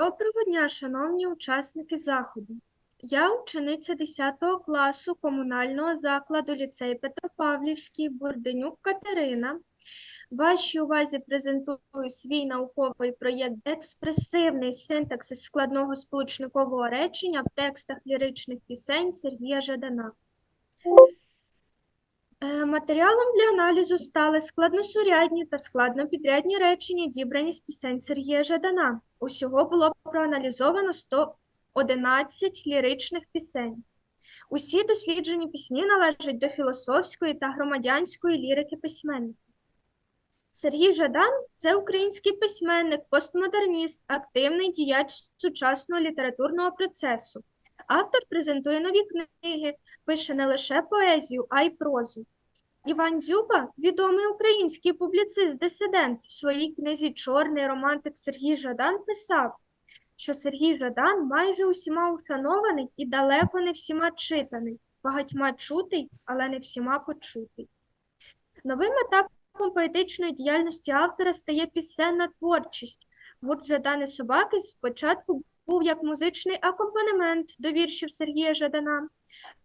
Доброго дня, шановні учасники заходу. Я учениця 10 класу комунального закладу ліцей Петропавлівський Бурденюк Катерина. Вашій увазі презентую свій науковий проєкт Експресивний синтаксис складного сполучникового речення в текстах ліричних пісень Сергія Жадана. Е, Матеріалом для аналізу стали складносурядні та складнопідрядні речення, дібрані з пісень Сергія Жадана. Усього було проаналізовано 111 ліричних пісень. Усі досліджені пісні належать до філософської та громадянської лірики письменника. Сергій Жадан це український письменник, постмодерніст, активний діяч сучасного літературного процесу. Автор презентує нові книги, пише не лише поезію, а й прозу. Іван Дзюба, відомий український публіцист-дисидент, в своїй книзі Чорний романтик Сергій Жадан писав, що Сергій Жадан майже усіма ушанований і далеко не всіма читаний, багатьма чутий, але не всіма почутий. Новим етапом поетичної діяльності автора стає пісенна творчість. Гурт Жадани Собаки спочатку був як музичний акомпанемент до віршів Сергія Жадана,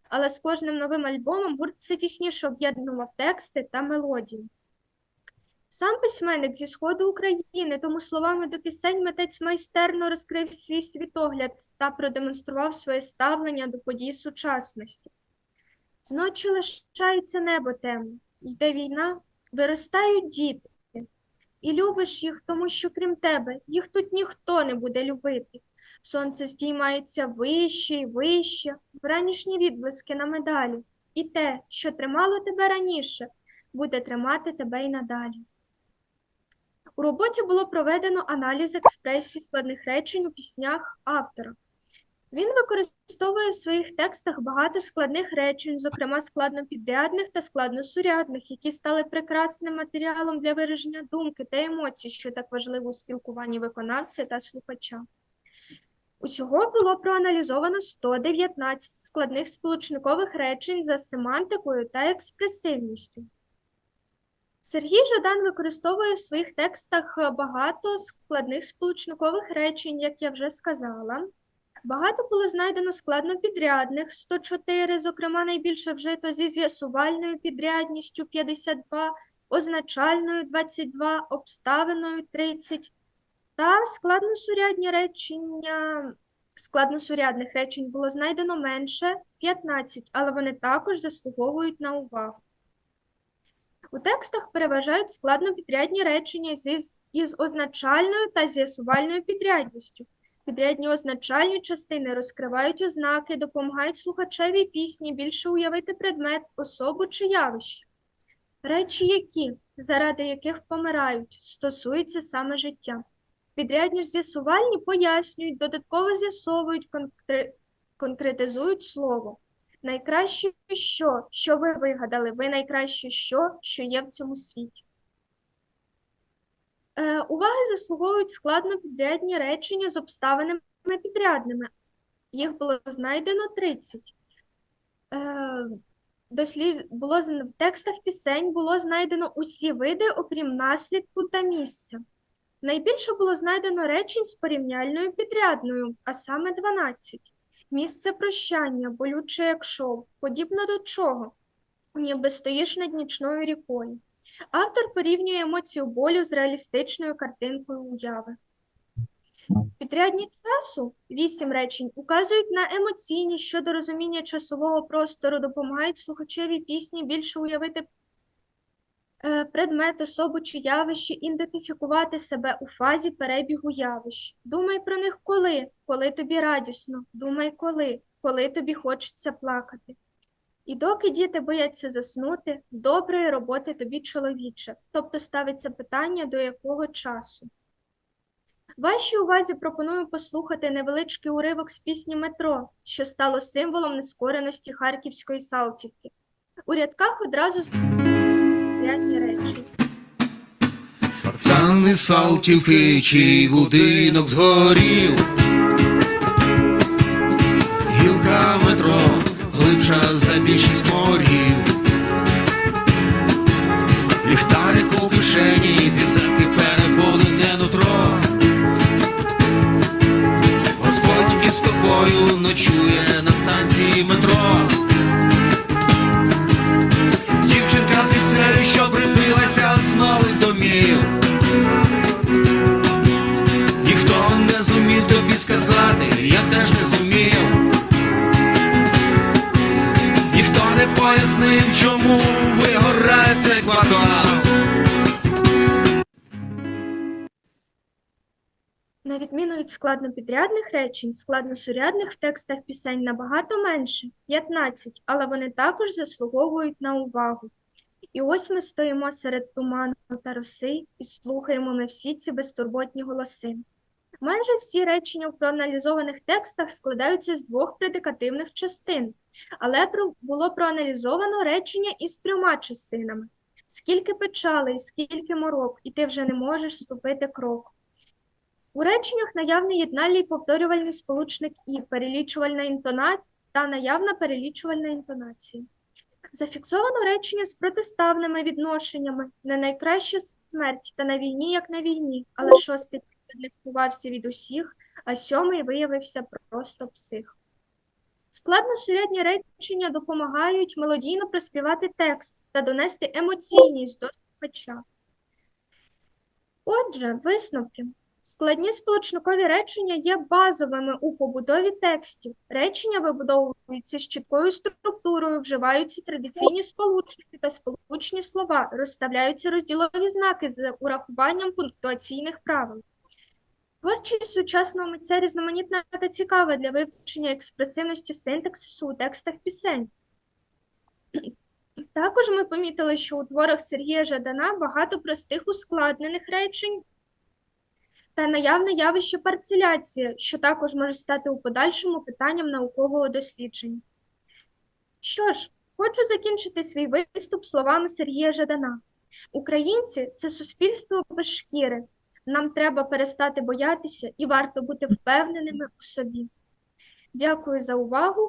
але з кожним новим альбомом гурт все тісніше об'єднував тексти та мелодію. Сам письменник зі сходу України, тому словами до пісень митець майстерно розкрив свій світогляд та продемонстрував своє ставлення до подій сучасності. Зночі лишається небо темне, йде війна, виростають діти, і любиш їх, тому що крім тебе їх тут ніхто не буде любити. Сонце здіймається вище і вище, вранішні відблиски на медалі, і те, що тримало тебе раніше, буде тримати тебе й надалі. У роботі було проведено аналіз експресії складних речень у піснях автора. Він використовує в своїх текстах багато складних речень, зокрема складнопідрядних та складносурядних, які стали прекрасним матеріалом для вираження думки та емоцій, що так важливо у спілкуванні виконавця та слухача. Усього було проаналізовано 119 складних сполучникових речень за семантикою та експресивністю. Сергій Жадан використовує в своїх текстах багато складних сполучникових речень, як я вже сказала. Багато було знайдено складнопідрядних 104, зокрема найбільше вжито зі з'ясувальною підрядністю 52, означальною 22, обставиною 30 та складносурядні речення. Складносурядних речень було знайдено менше 15, але вони також заслуговують на увагу. У текстах переважають складнопідрядні речення зі- із означальною та з'ясувальною підрядністю. Підрядні означальні частини розкривають ознаки, допомагають слухачеві пісні більше уявити предмет, особу чи явище. Речі, які, заради яких помирають, стосуються саме життя. Підрядні ж з'ясувальні пояснюють, додатково з'ясовують, конкре- конкретизують слово. Найкраще що, що ви вигадали, ви найкраще що, що є в цьому світі. Е, уваги заслуговують складнопідрядні речення з обставинами підрядними. Їх було знайдено 30. Е, дослід... було... В текстах пісень було знайдено усі види, окрім наслідку та місця. Найбільше було знайдено речень з порівняльною підрядною, а саме 12. Місце прощання, болюче як шов, подібно до чого, ніби стоїш над нічною рікою. Автор порівнює емоцію болю з реалістичною картинкою уяви. Підрядні часу, вісім речень, указують на емоційність щодо розуміння часового простору, допомагають слухачеві пісні більше уявити предмет, особу чи явище, ідентифікувати себе у фазі перебігу явищ. Думай про них коли, коли тобі радісно, думай коли, коли тобі хочеться плакати. І доки діти бояться заснути, доброї роботи тобі чоловіче, тобто ставиться питання, до якого часу. Вашій увазі пропоную послухати невеличкий уривок з пісні Метро, що стало символом нескореності Харківської Салтівки. У рядках одразу порядні речі. Пацани Салтівки, чий будинок згорів. Гілка метро глибша за більшість морів. Ліхтарик у кишені, підземки переповнене нутро. Господь із тобою ночує на станції метро. Теж не зумів. Ніхто не пояснив, чому вигорає цей квартал. На відміну від складнопідрядних речень, складносурядних в текстах пісень набагато менше 15, але вони також заслуговують на увагу. І ось ми стоїмо серед туману та роси і слухаємо ми всі ці безтурботні голоси. Майже всі речення в проаналізованих текстах складаються з двох предикативних частин, але було проаналізовано речення із трьома частинами. Скільки печалей, скільки морок, і ти вже не можеш ступити крок. У реченнях наявний єднальний повторювальний сполучник і перелічувальна інтонація та наявна перелічувальна інтонація. Зафіксовано речення з протиставними відношеннями не найкраща смерть та на війні, як на війні, але шостий відлікувався від усіх, а сьомий виявився просто псих. Складносурядні речення допомагають мелодійно проспівати текст та донести емоційність до слухача. Отже, висновки. Складні сполучникові речення є базовими у побудові текстів. Речення вибудовуються з чіткою структурою, вживаються традиційні сполучники та сполучні слова, розставляються розділові знаки з урахуванням пунктуаційних правил. Творчість сучасного митця різноманітна та цікава для вивчення експресивності синтаксису у текстах пісень. Також ми помітили, що у творах Сергія Жадана багато простих ускладнених речень та наявне явище парцеляції, що також може стати у подальшому питанням наукового дослідження. Що ж, хочу закінчити свій виступ словами Сергія Жадана. Українці це суспільство без шкіри. Нам треба перестати боятися і варто бути впевненими в собі. Дякую за увагу.